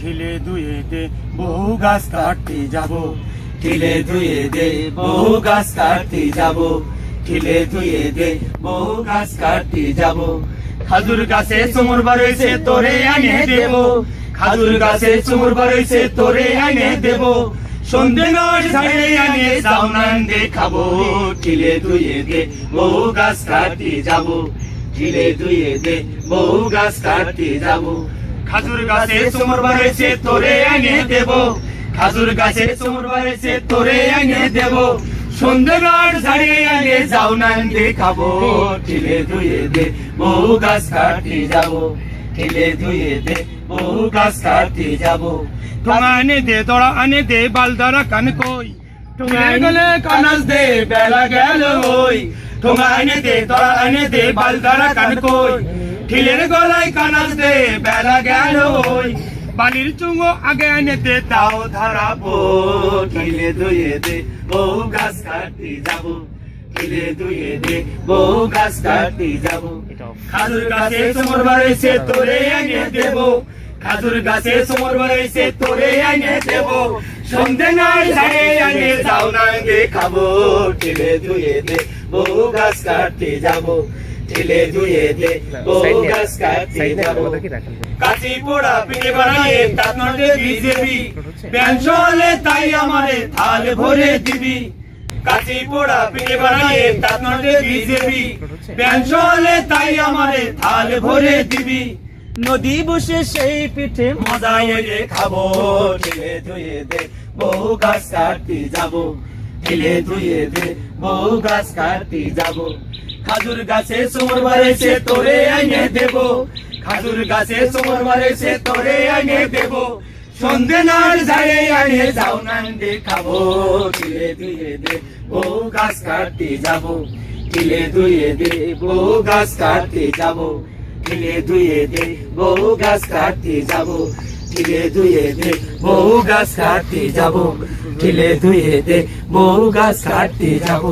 ঠিলে দুয়ে দে, বহু গাছ কাটতে যাব। ঠিলে ধুয়ে দে, বহু গাছ কাটতে যাব। ঠিলে ধুয়ে দে, বহু গাছ কাটতে যাব। খাজুর গাছে চুমুর বাড়িছে তোরে আনে দেব। খাজুর গাছে চুমুর বাড়িছে তোরে আনে দেব। সন্ধে নয় ঝাড়ে আনে জাউনান দেখাবো। ঠিলে ধুয়ে দে, বহু গাছ কাটতে যাব। ঠিলে ধুয়ে দে, বহু গাছ কাটতে যাব। খাজুর গাছে চুমুর বাড়িছে, তোরে আনে দেব। খাজুর গাছে চুমুর বাড়িছে, তোরে আনে দেব। সন্ধে নয় ঝাড়ে আনে জাউনান দেখাবো। ঠিলে ধুয়ে দে, বহু গাছ কাটতে যাব। ঠিলে ধুয়ে দে, বহু গাছ কাটতে যাব। ঠোঙা আনে দে দড়া আনে দে বালদারা কান কই? ঠোঙায় গলে কানাস দে, বেলা গেল ওই ঠোঙা আনে দে দড়া আনে দে বালদারা কান কই? ঠিলের গলায় কানাস দে, বেলা গেল ওই। বালির চুঙ্গো আগে আনে দে, তাও ধারাবো ঠিলে ধুয়ে দে বহু গাছ কাটতে যাব। ঠিলে ধুয়ে দে বহু গাছ কাটতে যাব। খাজুর গাছে সমর বাড়াইছে তোরে আনে দেব। খাজুর গাছে সমর বাড়াইছে তোরে আনে দেব। সন্ধে নাই, ঝাড়ে আনে, যাও না দেখাবো। ঠিলে ধুয়ে দে বহু গাছ কাটতে যাব। ঠিলে ধুয়ে দে বহু গাছ কাটতে যাব। কাচি পোড়া পিঠে বানায়ে তার নজে বিজেপি। পেনশলে তাই আমারে থাল ভরে দিবি। কাচি পোড়া পিঠে বানায়ে তার নজে বিজেপি। পেনশলে তাই আমারে থাল ভরে দিবি। নদী বসে সেই পিঠে মজা এলে খাব। ঠিলে ধুয়ে দে বহু গাছ কাটতে যাব। ঠিলে ধুয়ে দে বহু গাছ কাটতে যাব। খাজুর গাছে সোমর বাড়েছে তোরে আইনে দেব। খাজুর গাছে সোমর বাড়েছে তোরে আইনে দেব। সন্ধে নার ঝাড়ে আনে যাও নান দেখাবো ঠিলে ধুয়ে দে বহু গাছ কাটতে যাব। ঠিলে ধুয়ে দে বহু গাছ কাটতে যাব। ঠিলে ধুয়ে দে বহু গাছ কাটতে যাব। ঠিলে ধুয়ে দে বহু গাছ কাটতে যাব। ঠিলে ধুয়ে দে বহু গাছ কাটতে যাব।